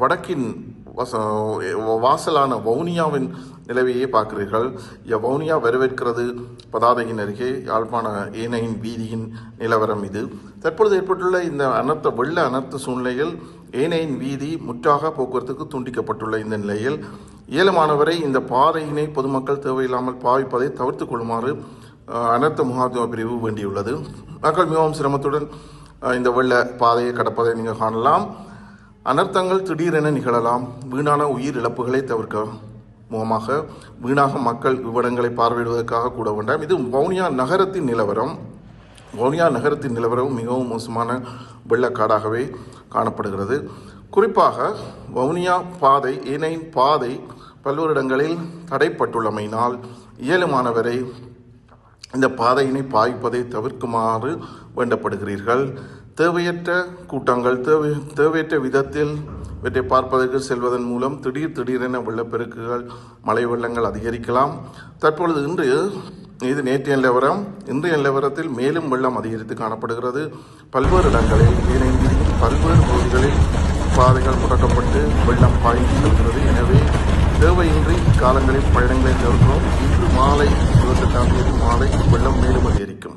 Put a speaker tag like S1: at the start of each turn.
S1: வடக்கின் வச வாசலான வவுனியாவின் நிலவையே பார்க்கிறீர்கள். வவுனியா வரவேற்கிறது பதாதையின் அருகே யாழ்ப்பாண ஏனையின் வீதியின் நிலவரம் இது. தற்பொழுது ஏற்பட்டுள்ள இந்த அனர்த்த வெள்ள அனர்த்த சூழ்நிலையில் ஏனையின் வீதி முற்றாக போக்குவரத்துக்கு துண்டிக்கப்பட்டுள்ள இந்த நிலையில் இயலுமானவரை இந்த பாதையினை பொதுமக்கள் தேவையில்லாமல் பாவிப்பதை தவிர்த்து கொள்ளுமாறு அனர்த்த முகாத்துவ பிரிவு வேண்டியுள்ளது. மக்கள் மிகவும் சிரமத்துடன் இந்த வெள்ள பாதையை கடப்பதை நீங்கள் காணலாம். அனர்த்தங்கள் திடீரென நிகழலாம். வீணான உயிர் இழப்புகளை தவிர்க்க முகமாக வீணாக மக்கள் விவரங்களை பார்வையிடுவதற்காக கூட வேண்டாம். இது வவுனியா நகரத்தின் நிலவரம். வவுனியா நகரத்தின் நிலவரம் மிகவும் மோசமான வெள்ளக்காடாகவே காணப்படுகிறது. குறிப்பாக வவுனியா பாதை ஏனையின் பாதை பல்வேறு இடங்களில் தடைப்பட்டுள்ளமையினால் இயலுமானவரை இந்த பாதையினை பாய்ப்பதை தவிர்க்குமாறு வேண்டப்படுகிறீர்கள். தேவையற்ற கூட்டங்கள் தேவை தேவையற்ற விதத்தில் இவற்றை பார்ப்பதற்கு செல்வதன் மூலம் திடீர் திடீரென வெள்ளப்பெருக்குகள் மழை வெள்ளங்கள் அதிகரிக்கலாம். தற்பொழுது இன்று இது நேற்றைய நிலவரம். இன்றைய நிலவரத்தில் மேலும் வெள்ளம் அதிகரித்து காணப்படுகிறது. பல்வேறு இடங்களில் ஏனைய பல்வேறு பகுதிகளில் பாதைகள் முடக்கப்பட்டு வெள்ளம் பாய்ந்து செல்கிறது. எனவே தேவையின்றி காலங்களில் பயணங்களை தவிர்க்கிறோம் இன்று மாலை இருபத்தெட்டாம் தேதி மாலை வெள்ளம் மேலும் அதிகரிக்கும்